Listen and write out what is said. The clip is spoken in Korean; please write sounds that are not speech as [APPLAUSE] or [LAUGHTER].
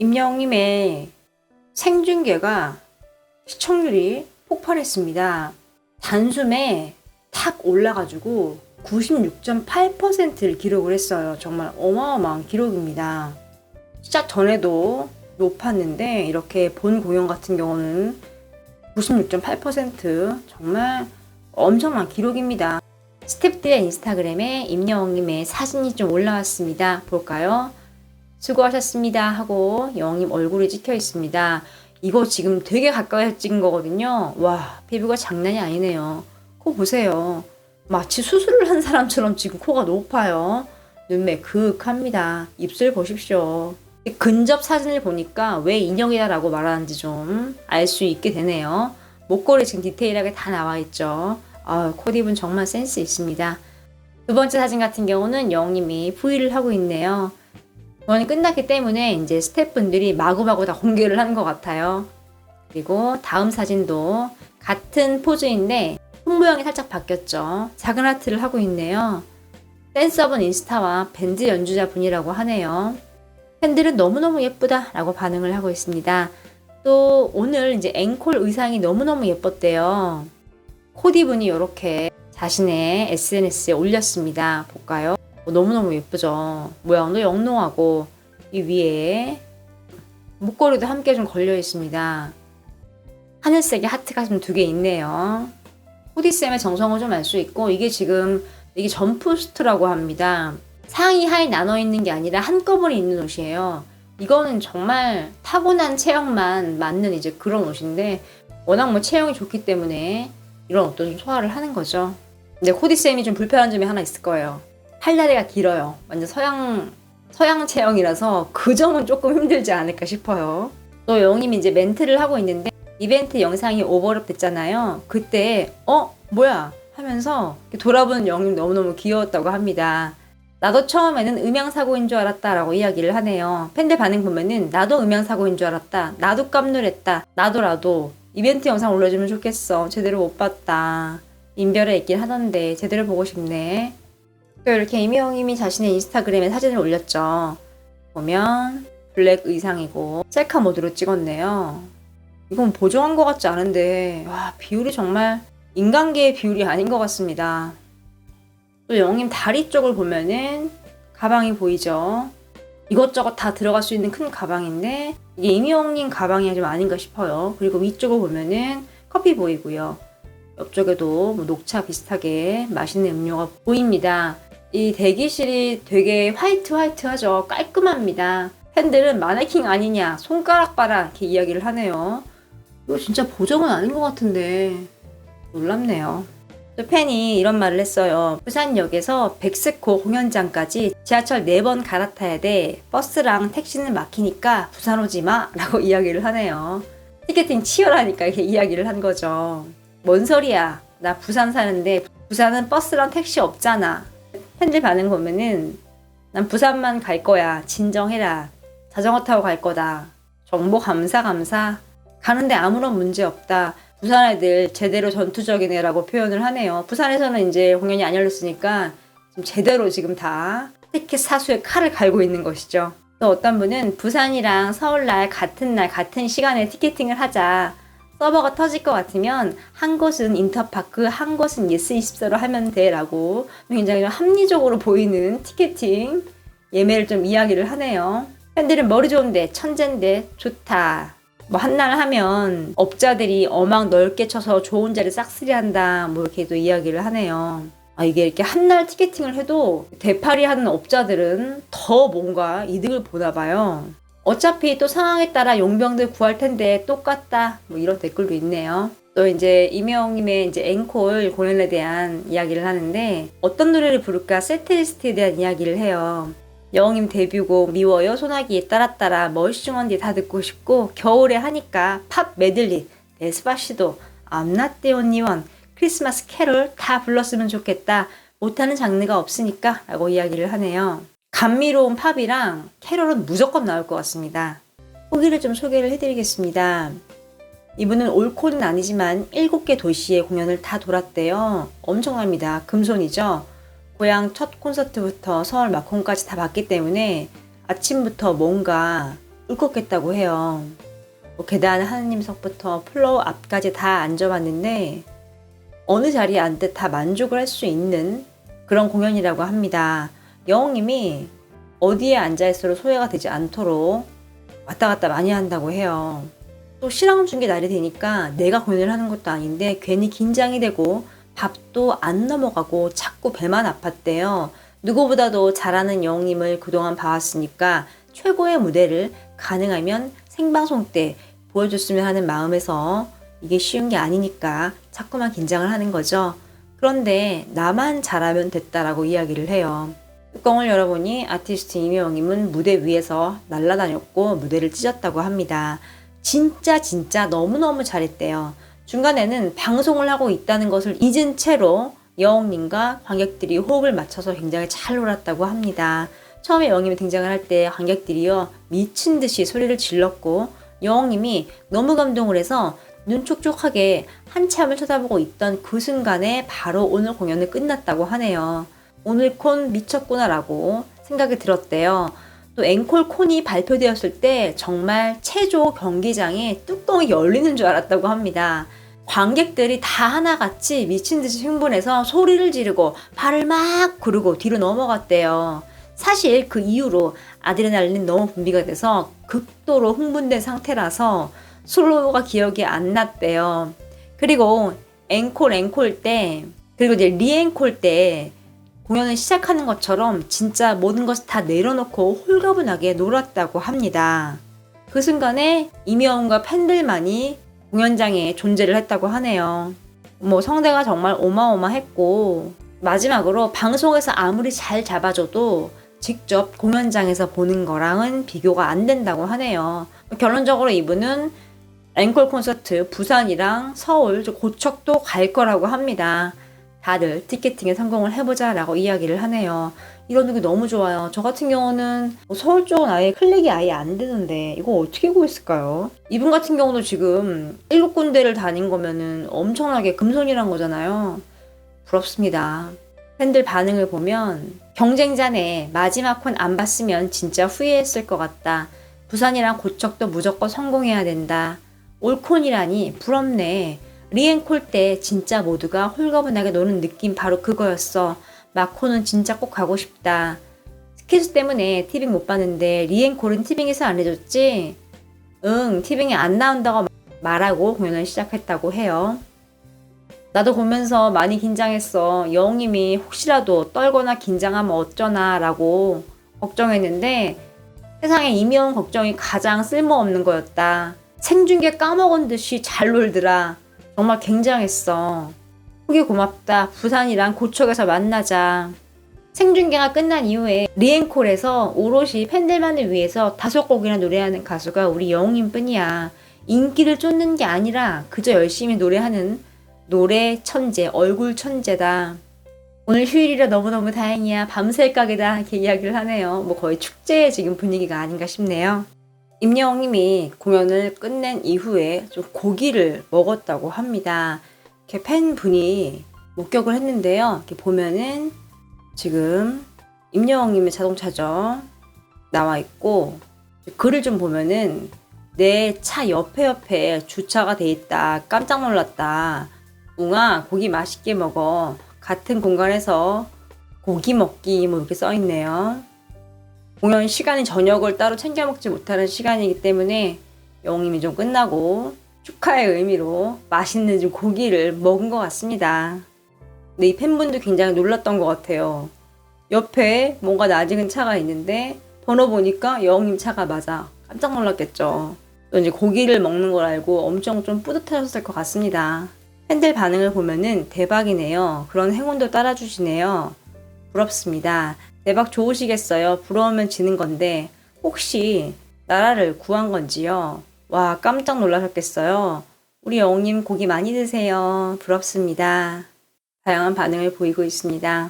임영님의 생중계가 시청률이 폭발했습니다. 단숨에 탁 올라가지고 96.8%를 기록을 했어요. 정말 어마어마한 기록입니다. 시작 전에도 높았는데 이렇게 본 공연 같은 경우는 96.8% 정말 엄청난 기록입니다. 스탭들의 인스타그램에 임영웅님의 사진이 좀 올라왔습니다. 볼까요? 수고하셨습니다 하고 영웅님 얼굴이 찍혀 있습니다. 이거 지금 되게 가까이서 찍은 거거든요. 와 피부가 장난이 아니네요. 코 보세요. 마치 수술을 한 사람처럼 지금 코가 높아요. 눈매 그윽합니다. 입술 보십시오. 근접 사진을 보니까 왜 인형이다라고 말하는지 좀 알 수 있게 되네요. 목걸이 지금 디테일하게 다 나와 있죠. 아, 코디분 정말 센스 있습니다. 두 번째 사진 같은 경우는 영님이 V를 하고 있네요. 공연이 끝났기 때문에 이제 스태프분들이 마구마구 다 공개를 한 것 같아요. 그리고 다음 사진도 같은 포즈인데 손 모양이 살짝 바뀌었죠. 작은 하트를 하고 있네요. 댄서분 인스타와 밴드 연주자 분이라고 하네요. 팬들은 너무너무 예쁘다 라고 반응을 하고 있습니다. 또 오늘 이제 앵콜 의상이 너무너무 예뻤대요. 코디 분이 이렇게 자신의 SNS에 올렸습니다. 볼까요? 어, 너무너무 예쁘죠. 모양도 영롱하고 이 위에 목걸이도 함께 좀 걸려 있습니다. 하늘색의 하트가 좀 두 개 있네요. 코디쌤의 정성을 좀 알 수 있고 이게 지금 이게 점프스트라고 합니다. 상의 하의 나눠 있는 게 아니라 한꺼번에 입는 옷이에요. 이거는 정말 타고난 체형만 맞는 이제 그런 옷인데 워낙 뭐 체형이 좋기 때문에 이런 옷도 좀 소화를 하는 거죠. 근데 코디쌤이 좀 불편한 점이 하나 있을 거예요. 팔다리가 길어요. 완전 서양 서양 체형이라서 그 점은 조금 힘들지 않을까 싶어요. 또 영님이 이제 멘트를 하고 있는데 이벤트 영상이 오버랩 됐잖아요. 그때 어 뭐야 하면서 돌아보는 영님 너무너무 귀여웠다고 합니다. 나도 처음에는 음향사고인 줄 알았다라고 이야기를 하네요. 팬들 반응 보면은 나도 음향사고인 줄 알았다. 나도 깜놀했다. 나도라도 이벤트 영상 올려주면 좋겠어. 제대로 못 봤다. 인별에 있긴 하던데 제대로 보고 싶네. 또 이렇게 이미영님이 자신의 인스타그램에 사진을 올렸죠. 보면 블랙 의상이고 셀카 모드로 찍었네요. 이건 보정한 것 같지 않은데 와 비율이 정말 인간계의 비율이 아닌 것 같습니다. 또 영님 다리 쪽을 보면은 가방이 보이죠. 이것저것 다 들어갈 수 있는 큰 가방인데 이게 이미영님 가방이 좀 아닌가 싶어요. 그리고 위쪽을 보면은 커피 보이고요. 옆쪽에도 뭐 녹차 비슷하게 맛있는 음료가 보입니다. 이 대기실이 되게 화이트 화이트하죠. 깔끔합니다. 팬들은 마네킹 아니냐, 손가락 봐라 이렇게 이야기를 하네요. 이거 진짜 보정은 아닌 것 같은데 놀랍네요. 또 팬이 이런 말을 했어요. 부산역에서 백스코 공연장까지 지하철 4번 갈아타야 돼. 버스랑 택시는 막히니까 부산 오지 마. 라고 [LAUGHS] 이야기를 하네요. 티켓팅 치열하니까 이렇게 이야기를 한 거죠. 뭔 소리야. 나 부산 사는데 부산은 버스랑 택시 없잖아. 팬들 반응 보면은 난 부산만 갈 거야. 진정해라. 자전거 타고 갈 거다. 정보 감사 감사. 가는데 아무런 문제 없다. 부산 애들 제대로 전투적인 애라고 표현을 하네요. 부산에서는 이제 공연이 안 열렸으니까 좀 제대로 지금 다 티켓 사수에 칼을 갈고 있는 것이죠. 또 어떤 분은 부산이랑 서울 날 같은 날 같은 시간에 티켓팅을 하자. 서버가 터질 것 같으면 한 곳은 인터파크, 한 곳은 예스24로 하면 돼 라고 굉장히 좀 합리적으로 보이는 티켓팅 예매를 좀 이야기를 하네요. 팬들은 머리 좋은데 천재인데 좋다. 뭐 한날 하면 업자들이 어망 넓게 쳐서 좋은 자리 싹쓸이 한다 뭐 이렇게 또 이야기를 하네요. 아 이게 이렇게 한날 티켓팅을 해도 대파리 하는 업자들은 더 뭔가 이득을 보나 봐요. 어차피 또 상황에 따라 용병들 구할 텐데 똑같다. 뭐 이런 댓글도 있네요. 또 이제 이명님의 이제 앵콜 공연에 대한 이야기를 하는데 어떤 노래를 부를까? 세트리스트에 대한 이야기를 해요. 영웅님 데뷔곡 미워요. 소나기에 따라따라 멀쩡한 뒤다 듣고 싶고 겨울에 하니까 팝 메들리 에스파시도 암나떼 언니원 크리스마스 캐롤 다 불렀으면 좋겠다. 못하는 장르가 없으니까 라고 이야기를 하네요 감미로운 팝이랑 캐롤은 무조건 나올 것 같습니다. 후기를 좀 소개를 해드리겠습니다. 이분은 올코는 아니지만 7개 도시의 공연을 다 돌았대요. 엄청납니다. 금손이죠. 고향 첫 콘서트부터 서울 마콘까지 다 봤기 때문에 아침부터 뭔가 울컥했다고 해요. 뭐 계단 하느님석부터 플로어 앞까지 다 앉아봤는데 어느 자리에 앉듯 다 만족을 할 수 있는 그런 공연이라고 합니다. 여왕님이 어디에 앉아있어도 소외가 되지 않도록 왔다 갔다 많이 한다고 해요. 또 실황 중계 날이 되니까 내가 공연을 하는 것도 아닌데 괜히 긴장이 되고 밥도 안 넘어가고 자꾸 배만 아팠대요. 누구보다도 잘하는 영웅님을 그동안 봐왔으니까 최고의 무대를 가능하면 생방송 때 보여줬으면 하는 마음에서 이게 쉬운 게 아니니까 자꾸만 긴장을 하는 거죠. 그런데 나만 잘하면 됐다라고 이야기를 해요. 뚜껑을 열어보니 아티스트 이명임은 무대 위에서 날아다녔고 무대를 찢었다고 합니다. 진짜 진짜 너무너무 잘했대요. 중간에는 방송을 하고 있다는 것을 잊은 채로 여왕님과 관객들이 호흡을 맞춰서 굉장히 잘 놀았다고 합니다. 처음에 여왕님이 등장을 할 때 관객들이요 미친 듯이 소리를 질렀고 여왕님이 너무 감동을 해서 눈 촉촉하게 한참을 쳐다보고 있던 그 순간에 바로 오늘 공연은 끝났다고 하네요. 오늘 콘 미쳤구나라고 생각이 들었대요. 또 앵콜 콘이 발표되었을 때 정말 체조 경기장에 뚜껑이 열리는 줄 알았다고 합니다. 관객들이 다 하나같이 미친 듯이 흥분해서 소리를 지르고 발을 막 구르고 뒤로 넘어갔대요. 사실 그 이후로 아드레날린 너무 분비가 돼서 극도로 흥분된 상태라서 슬로우가 기억이 안 났대요. 그리고 앵콜 앵콜 때 그리고 이제 리앵콜 때 공연을 시작하는 것처럼 진짜 모든 것을 다 내려놓고 홀가분하게 놀았다고 합니다. 그 순간에 이명훈과 팬들만이 공연장에 존재를 했다고 하네요. 뭐 성대가 정말 어마어마했고 마지막으로 방송에서 아무리 잘 잡아줘도 직접 공연장에서 보는 거랑은 비교가 안 된다고 하네요. 결론적으로 이분은 앵콜 콘서트 부산이랑 서울 고척도 갈 거라고 합니다. 다들 티켓팅에 성공을 해보자 라고 이야기를 하네요. 이런 느낌 너무 좋아요. 저 같은 경우는 뭐 서울 쪽은 아예 클릭이 아예 안 되는데 이거 어떻게 구했을까요? 이분 같은 경우도 지금 일곱 군데를 다닌 거면은 엄청나게 금손이란 거잖아요. 부럽습니다. 팬들 반응을 보면 경쟁자네 마지막 콘 안 봤으면 진짜 후회했을 것 같다. 부산이랑 고척도 무조건 성공해야 된다. 올콘이라니 부럽네. 리앤콜 때 진짜 모두가 홀가분하게 노는 느낌 바로 그거였어. 마코는 진짜 꼭 가고 싶다. 스케줄 때문에 티빙 못 봤는데 리앤콜은 티빙에서 안 해줬지? 응, 티빙에 안 나온다고 말하고 공연을 시작했다고 해요. 나도 보면서 많이 긴장했어. 여웅님이 혹시라도 떨거나 긴장하면 어쩌나 라고 걱정했는데 세상에 이미영 걱정이 가장 쓸모없는 거였다. 생중계 까먹은 듯이 잘 놀더라. 정말 굉장했어. 후기 고맙다. 부산이랑 고척에서 만나자. 생중계가 끝난 이후에 리앤콜에서 오롯이 팬들만을 위해서 다섯 곡이나 노래하는 가수가 우리 영웅님 뿐이야. 인기를 쫓는 게 아니라 그저 열심히 노래하는 노래 천재, 얼굴 천재다. 오늘 휴일이라 너무너무 다행이야. 밤샐 각이다. 이렇게 이야기를 하네요. 뭐 거의 축제의 지금 분위기가 아닌가 싶네요. 임영웅님이 공연을 끝낸 이후에 좀 고기를 먹었다고 합니다. 이렇게 팬분이 목격을 했는데요. 이렇게 보면은 지금 임영웅님의 자동차죠. 나와 있고 글을 좀 보면은 내 차 옆에 옆에 주차가 돼 있다. 깜짝 놀랐다. 웅아 고기 맛있게 먹어. 같은 공간에서 고기 먹기 뭐 이렇게 써 있네요. 공연 시간이 저녁을 따로 챙겨 먹지 못하는 시간이기 때문에 영웅님이 좀 끝나고 축하의 의미로 맛있는 좀 고기를 먹은 것 같습니다. 근데 이 팬분도 굉장히 놀랐던 것 같아요. 옆에 뭔가 낯익은 차가 있는데 번호 보니까 영웅님 차가 맞아. 깜짝 놀랐겠죠. 또 이제 고기를 먹는 걸 알고 엄청 좀 뿌듯하셨을 것 같습니다. 팬들 반응을 보면은 대박이네요. 그런 행운도 따라주시네요. 부럽습니다. 대박 좋으시겠어요? 부러우면 지는 건데 혹시 나라를 구한 건지요? 와 깜짝 놀라셨겠어요? 우리 영웅님 고기 많이 드세요. 부럽습니다. 다양한 반응을 보이고 있습니다.